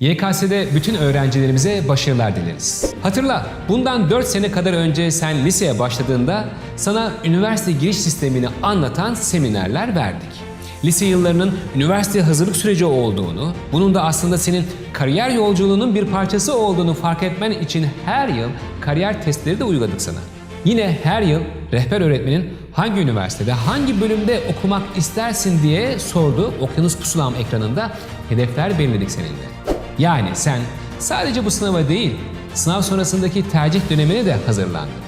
YKS'de bütün öğrencilerimize başarılar dileriz. Hatırla, bundan 4 sene kadar önce sen liseye başladığında sana üniversite giriş sistemini anlatan seminerler verdik. Lise yıllarının üniversite hazırlık süreci olduğunu, bunun da aslında senin kariyer yolculuğunun bir parçası olduğunu fark etmen için her yıl kariyer testleri de uyguladık sana. Yine her yıl rehber öğretmenin hangi üniversitede, hangi bölümde okumak istersin diye sorduğu Okyanus Pusulam ekranında hedefler belirledik seninle. Yani sen sadece bu sınava değil, sınav sonrasındaki tercih dönemine de hazırlandın.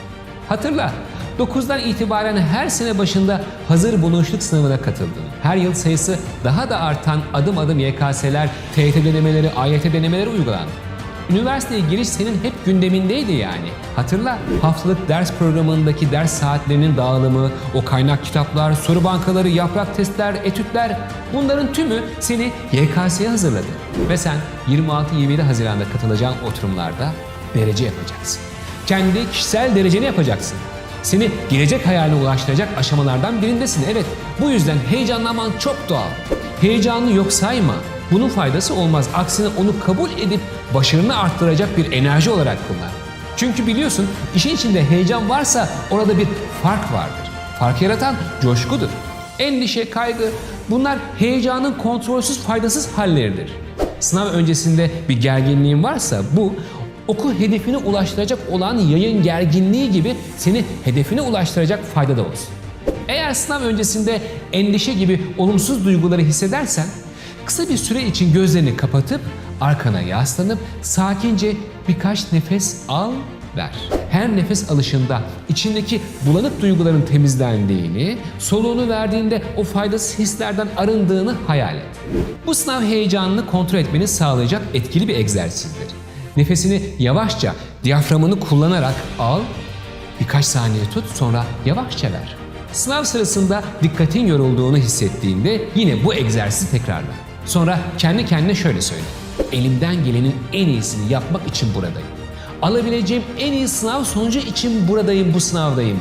Hatırla, 9'dan itibaren her sene başında hazır bulunuşluk sınavına katıldın. Her yıl sayısı daha da artan adım adım YKS'ler, TYT denemeleri, AYT denemeleri uygulandı. Üniversiteye giriş senin hep gündemindeydi yani. Hatırla haftalık ders programındaki ders saatlerinin dağılımı, o kaynak kitaplar, soru bankaları, yaprak testler, etütler bunların tümü seni YKS'ye hazırladı. Ve sen 26-27 Haziran'da katılacağın oturumlarda derece yapacaksın. Kendi kişisel dereceni yapacaksın. Seni gelecek hayaline ulaştıracak aşamalardan birindesin. Evet, bu yüzden heyecanlanman çok doğal. Heyecanını yok sayma. Bunun faydası olmaz. Aksine onu kabul edip başarını arttıracak bir enerji olarak kullan. Çünkü biliyorsun işin içinde heyecan varsa orada bir fark vardır. Fark yaratan coşkudur. Endişe, kaygı bunlar heyecanın kontrolsüz faydasız halleridir. Sınav öncesinde bir gerginliğin varsa bu oku hedefine ulaştıracak olan yayın gerginliği gibi seni hedefine ulaştıracak fayda da olsun. Eğer sınav öncesinde endişe gibi olumsuz duyguları hissedersen kısa bir süre için gözlerini kapatıp arkana yaslanıp sakince birkaç nefes al ver. Her nefes alışında içindeki bulanık duyguların temizlendiğini, soluğunu verdiğinde o faydasız hislerden arındığını hayal et. Bu sınav heyecanını kontrol etmeni sağlayacak etkili bir egzersizdir. Nefesini yavaşça diyaframını kullanarak al, birkaç saniye tut sonra yavaşça ver. Sınav sırasında dikkatin yorulduğunu hissettiğinde yine bu egzersizi tekrarla. Sonra kendi kendine şöyle söyle. Elimden gelenin en iyisini yapmak için buradayım. Alabileceğim en iyi sınav sonucu için buradayım, bu sınavdayım.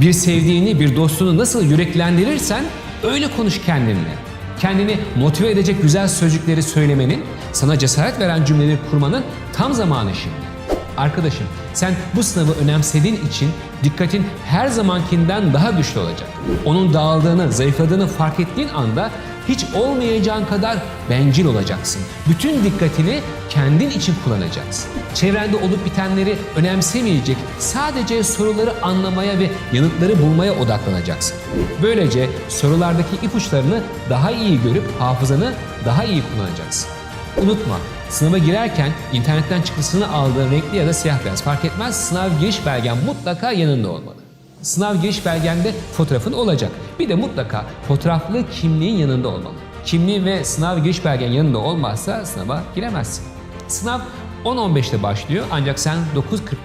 Bir sevdiğini, bir dostunu nasıl yüreklendirirsen öyle konuş kendinle. Kendini motive edecek güzel sözcükleri söylemenin, sana cesaret veren cümleleri kurmanın tam zamanı şimdi. Arkadaşım, sen bu sınavı önemsediğin için dikkatin her zamankinden daha güçlü olacak. Onun dağıldığını, zayıfladığını fark ettiğin anda hiç olmayacağın kadar bencil olacaksın. Bütün dikkatini kendin için kullanacaksın. Çevrende olup bitenleri önemsemeyecek, sadece soruları anlamaya ve yanıtları bulmaya odaklanacaksın. Böylece sorulardaki ipuçlarını daha iyi görüp hafızanı daha iyi kullanacaksın. Unutma, sınava girerken internetten çıktısını aldığın renkli ya da siyah beyaz fark etmez sınav giriş belgen mutlaka yanında olmalı. Sınav giriş belgende fotoğrafın olacak. Bir de mutlaka fotoğraflı kimliğin yanında olmalı. Kimliğin ve sınav giriş belgen yanında olmazsa sınava giremezsin. Sınav 10-15'te başlıyor ancak sen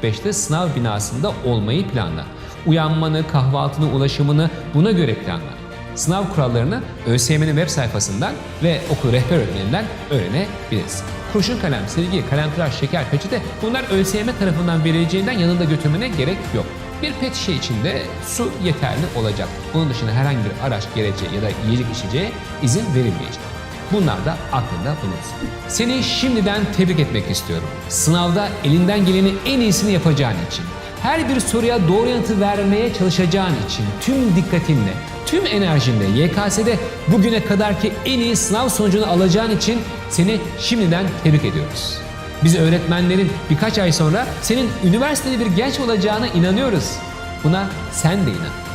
9.45'te sınav binasında olmayı planla. Uyanmanı, kahvaltını, ulaşımını buna göre planla. Sınav kurallarını ÖSYM'nin web sayfasından ve okul rehber öğretmeninden öğrenebilirsin. Kurşun kalem, silgi, kalem tıraş, şeker, peçete bunlar ÖSYM tarafından verileceğinden yanında götürmene gerek yok. Bir pet şişe içinde su yeterli olacak. Bunun dışında herhangi bir araç, gerece ya da yiyecek içeceğe izin verilmeyecek. Bunlar da aklında bulunsun. Seni şimdiden tebrik etmek istiyorum. Sınavda elinden geleni en iyisini yapacağın için, her bir soruya doğru yanıtı vermeye çalışacağın için, tüm dikkatinle, tüm enerjinle YKS'de bugüne kadarki en iyi sınav sonucunu alacağın için seni şimdiden tebrik ediyoruz. Biz öğretmenlerin birkaç ay sonra senin üniversitede bir genç olacağına inanıyoruz. Buna sen de inan.